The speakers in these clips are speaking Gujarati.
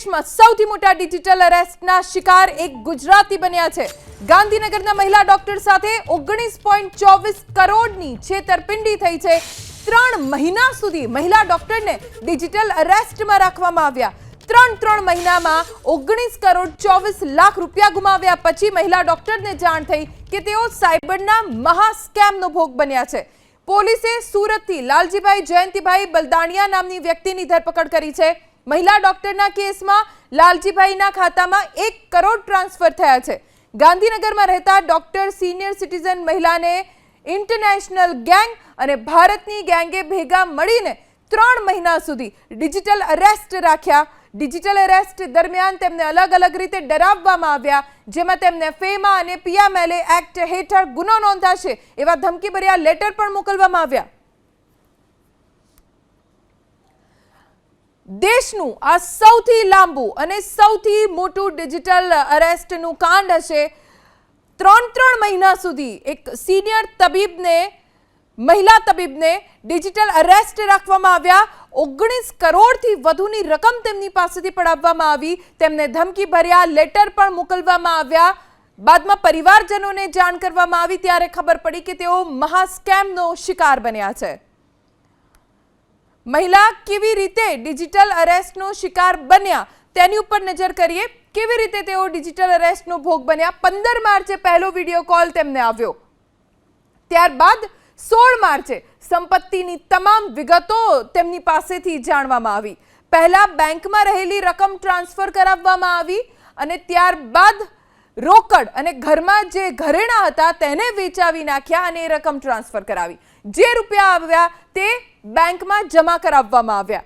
દેશમાં સૌથી મોટા ડિજિટલ અરેસ્ટના શિકાર એક ગુજરાતી બન્યા છે. ગાંધીનગરના મહિલા ડોક્ટર સાથે ઓગણીસ પોઈન્ટ ચોવીસ કરોડની છેતરપિંડી થઈ છે. ત્રણ મહિના સુધી મહિલા ડોક્ટરને ડિજિટલ અરેસ્ટમાં રાખવામાં આવ્યા. ત્રણ ત્રણ મહિનામાં ઓગણીસ કરોડ ચોવીસ લાખ રૂપિયા ગુમાવ્યા પછી મહિલા ડોક્ટરને જાણ થઈ કે તેઓ સાયબરના મહા સ્કેમનો ભોગ બન્યા છે. પોલીસે સુરતથી લાલજીભાઈ જયંતિભાઈ બલદાણિયા નામની વ્યક્તિની ધરપકડ કરી છે. મહિલા ડોક્ટરના કેસમાં લાલજીભાઈના ખાતામાં એક કરોડ ટ્રાન્સફર થયા છે. ગાંધીનગરમાં રહેતા ડોક્ટર સિનિયર સિટીઝન મહિલાને ઇન્ટરનેશનલ ગેંગ અને ભારતની ગેંગે ભેગા મળીને ત્રણ મહિના સુધી ડિજિટલ અરેસ્ટ રાખ્યા. ડિજિટલ અરેસ્ટ દરમિયાન તેમને અલગ અલગ રીતે ડરાવવામાં આવ્યા, જેમાં તેમને ફેમા અને પિયામેલે એક્ટ હેઠળ ગુનો નોંધાશે એવા ધમકીભર્યા લેટર પણ મોકલવામાં આવ્યા. દેશનું આ સૌથી લાંબુ અને સૌથી મોટું ડિજિટલ અરેસ્ટનું કાંડ હશે. ત્રણ ત્રણ મહિના સુધી એક સિનિયર તબીબને, મહિલા તબીબને ડિજિટલ અરેસ્ટ રાખવામાં આવ્યા. ઓગણીસ કરોડથી વધુની રકમ તેમની પાસેથી પડાવવામાં આવી. તેમને ધમકી ભર્યા લેટર પણ મોકલવામાં આવ્યા. બાદમાં પરિવારજનોને જાણ કરવામાં આવી. ત્યારે ખબર પડી કે તેઓ મહાસ્કેમનો શિકાર બન્યા છે. મહિલા કેવી રીતે ડિજિટલ અરેસ્ટનો શિકાર બન્યા? તેની ઉપર નજર કરીએ. કેવી રીતે તેઓ ડિજિટલ અરેસ્ટનો ભોગ બન્યા? પંદર માર્ચે પહેલો વીડિયો કોલ તેમને આવ્યો. ત્યારબાદ સોળ માર્ચે સંપત્તિની તમામ વિગતો તેમની પાસેથી જાણવામાં આવી. પહેલા બેંકમાં રહેલી રકમ ટ્રાન્સફર કરાવવામાં આવી અને ત્યારબાદ રોકડ અને ઘરમાં જે ઘરેણા હતા તેને વેચાવી નાખ્યા અને એ રકમ ટ્રાન્સફર કરાવી. જે રૂપિયા આવ્યા તે બેંકમાં જમા કરાવવામાં આવ્યા.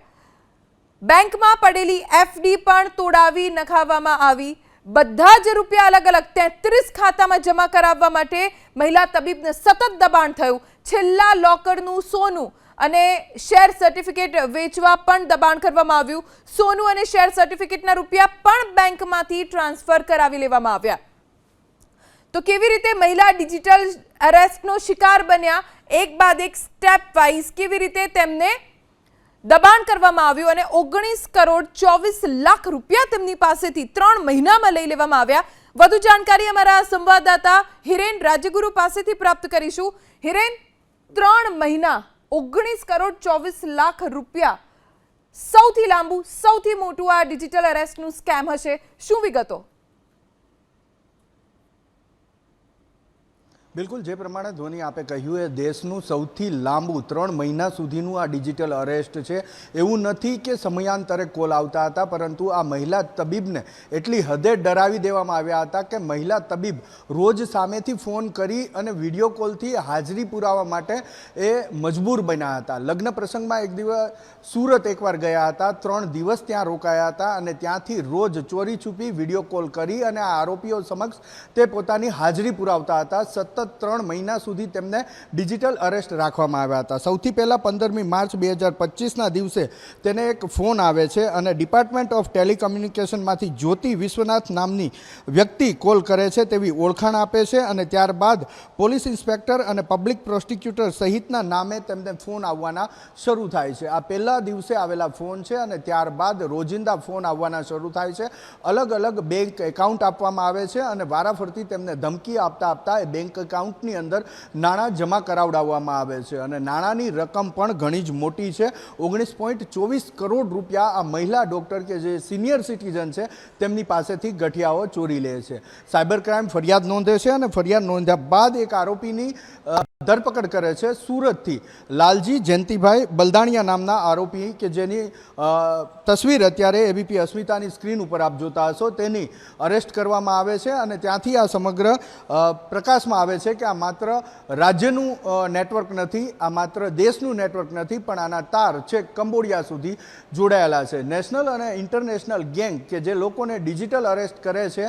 બેંકમાં પડેલી એફડી પણ તોડાવી નખાવવામાં આવી. બધા જ રૂપિયા અલગ અલગ તેત્રીસ ખાતામાં જમા કરાવવા માટે મહિલા તબીબને સતત દબાણ થયું. છેલ્લા લોકરનું સોનું અને શેર સર્ટિફિકેટ વેચવા પણ દબાણ કરવામાં આવ્યું. સોનું અને શેર સર્ટિફિકેટના રૂપિયા પણ બેંકમાંથી ટ્રાન્સફર કરાવી લેવામાં આવ્યા. તો કેવી રીતે મહિલા ડિજિટલ અરેસ્ટનો શિકાર બન્યા? એક બાદ એક સ્ટેપ વાઇઝ કેવી રીતે તેમને દબાણ કરવામાં આવ્યું અને ઓગણીસ કરોડ ચોવીસ લાખ રૂપિયા તેમની પાસેથી ત્રણ મહિનામાં લઈ લેવામાં આવ્યા. વધુ જાણકારી અમારા સંવાદદાતા હિરેન રાજ્યગુરુ પાસેથી પ્રાપ્ત કરીશું. હિરેન, ત્રણ મહિના, ઓગણીસ કરોડ ચોવીસ લાખ રૂપિયા. સૌથી લાંબુ, સૌથી મોટું આ ડિજિટલ અરેસ્ટનું સ્કેમ હશે. શું વિગતો? બિલકુલ, જે પ્રમાણે ધોની આપે કહ્યું એ, દેશનું સૌથી લાંબુ ત્રણ મહિના સુધીનું આ ડિજિટલ અરેસ્ટ છે. એવું નથી કે સમયાંતરે કોલ આવતા હતા, પરંતુ આ મહિલા તબીબને એટલી હદે ડરાવી દેવામાં આવ્યા હતા કે મહિલા તબીબ રોજ સામેથી ફોન કરી અને વીડિયો કોલથી હાજરી પુરાવા માટે એ મજબૂર બન્યા હતા. લગ્ન પ્રસંગમાં એક દિવસ સુરત એકવાર ગયા હતા, ત્રણ દિવસ ત્યાં રોકાયા હતા અને ત્યાંથી રોજ ચોરી છુપી વીડિયો કોલ કરી અને આ આરોપીઓ સમક્ષ તે પોતાની હાજરી પુરાવતા હતા. સતત ત્રણ મહિના સુધી તેમને ડિજિટલ અરેસ્ટ રાખવામાં આવ્યા હતા. સૌથી પહેલાં પંદરમી માર્ચ બે હજાર પચીસના દિવસે તેને એક ફોન આવે છે અને ડિપાર્ટમેન્ટ ઓફ ટેલિકમ્યુનિકેશનમાંથી જ્યોતિ વિશ્વનાથ નામની વ્યક્તિ કોલ કરે છે તેવી ઓળખાણ આપે છે અને ત્યારબાદ પોલીસ ઇન્સ્પેક્ટર અને પબ્લિક પ્રોસ્ટિક્યુટર સહિતના નામે તેમને ફોન આવવાના શરૂ થાય છે. આ પહેલા દિવસે આવેલા ફોન છે અને ત્યારબાદ રોજિંદા ફોન આવવાના શરૂ થાય છે. અલગ અલગ બેંક એકાઉન્ટ આપવામાં આવે છે અને વારાફરતી તેમને ધમકી આપતા આપતા એ બેંક એકાઉન્ટની અંદર નાણાં જમા કરાવડાવવામાં આવે છે અને નાણાંની રકમ પણ ઘણી જ મોટી છે. ઓગણીસ પોઈન્ટ ચોવીસ કરોડ રૂપિયા આ મહિલા ડૉક્ટર કે જે સિનિયર સિટીઝન છે, તેમની પાસેથી ગઠિયાઓ ચોરી લે છે. સાયબર ક્રાઇમ ફરિયાદ નોંધે છે અને ફરિયાદ નોંધ્યા બાદ એક આરોપીની ધરપકડ કરે છે સુરતથી. લાલજી જયંતિભાઈ બલદાણિયા નામના આરોપી કે જેની તસવીર અત્યારે એબીપી અસ્મિતાની સ્ક્રીન ઉપર આપ જોતા હશો, તેની અરેસ્ટ કરવામાં આવે છે અને ત્યાંથી આ સમગ્ર પ્રકાશમાં આવે છે કે આ માત્ર રાજ્યનું નેટવર્ક નથી, આ માત્ર દેશનું નેટવર્ક નથી, પણ આના તાર છેક કંબોડિયા સુધી જોડાયેલા છે. નેશનલ અને ઇન્ટરનેશનલ ગેંગ કે જે લોકોને ડિજિટલ અરેસ્ટ કરે છે,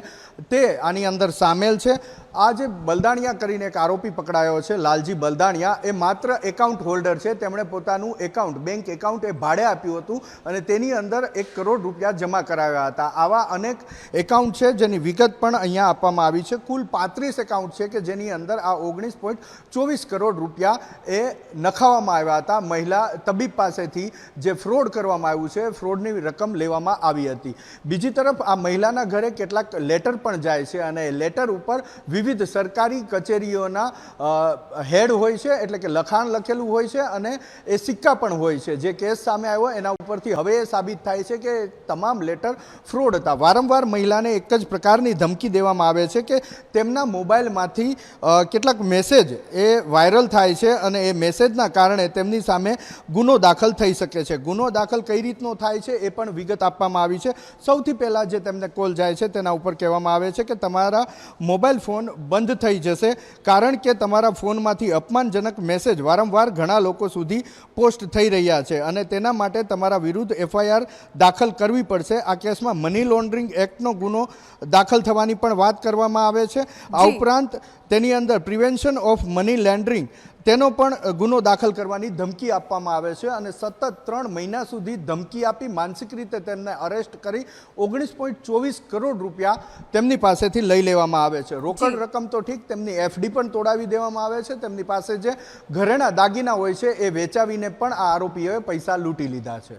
તે આની અંદર સામેલ છે. આ જે બલદાણિયા કરીને એક આરોપી પકડાયો છે, લાલજી બલદાણિયા, એ માત્ર એકાઉન્ટ હોલ્ડર છે. તેમણે પોતાનું એકાઉન્ટ બેંક એકાઉન્ટ એ ભાડે આપ્યું હતું અને તેની અંદર એક કરોડ રૂપિયા જમા કરાવ્યા હતા. આવા અનેક એકાઉન્ટ છે જેની વિગત પણ અહીંયા આપવામાં આવી છે. કુલ પાંત્રીસ એકાઉન્ટ છે કે જેની અંદર આ ઓગણીસ પોઈન્ટ ચોવીસ કરોડ રૂપિયા એ નખાવવામાં આવ્યા હતા મહિલા તબીબ પાસેથી જે ફ્રોડ કરવામાં આવ્યું છે, ફ્રોડની રકમ લેવામાં આવી હતી. બીજી તરફ આ મહિલાના ઘરે કેટલાક લેટર પણ જાય છે અને લેટર ઉપર વિવિધ સરકારી કચેરીઓના હેડ હોય છે, એટલે કે લખાણ લખેલું હોય છે અને એ સિક્કા પણ હોય છે. જે કેસ સામે આવ્યો એના ઉપરથી હવે એ સાબિત થાય છે કે તમામ લેટર ફ્રોડ હતા. વારંવાર મહિલાને એક જ પ્રકારની ધમકી દેવામાં આવે છે કે તેમના મોબાઈલમાંથી કેટલાક મેસેજ એ વાયરલ થાય છે અને એ મેસેજના કારણે તેમની સામે ગુનો દાખલ થઈ શકે છે. ગુનો દાખલ કઈ રીતનો થાય છે એ પણ વિગત આપવામાં આવી છે. સૌથી પહેલાં જે તેમને કોલ જાય છે તેના ઉપર કહેવામાં આવે છે કે તમારા મોબાઈલ ફોન બંધ થઈ જશે કારણ કે તમારા ફોનમાંથી અપમાનજનક મેસેજ વારંવાર ઘણા લોકો સુધી પોસ્ટ થઈ રહ્યા છે અને તેના માટે તમારા વિરુદ્ધ એફઆઈઆર દાખલ કરવી પડશે. આ કેસમાં મની લોન્ડરિંગ એક્ટનો ગુનો દાખલ થવાની પણ વાત કરવામાં આવે છે. આ ઉપરાંત તેની અંદર પ્રિવેન્શન ઓફ મની લેન્ડરિંગ તેનો પણ ગુનો દાખલ કરવાની ધમકી આપવામાં આવે છે અને સતત ત્રણ મહિના સુધી ધમકી આપી માનસિક રીતે તેમને અરેસ્ટ કરી ઓગણીસ પોઈન્ટ ચોવીસ કરોડ રૂપિયા તેમની પાસેથી લઈ લેવામાં આવે છે. રોકડ રકમ તો ઠીક તેમની એફડી પણ તોડાવી દેવામાં આવે છે. તેમની પાસે જે ઘરેણા દાગીના હોય છે એ વેચાવીને પણ આ આરોપીઓએ પૈસા લૂંટી લીધા છે.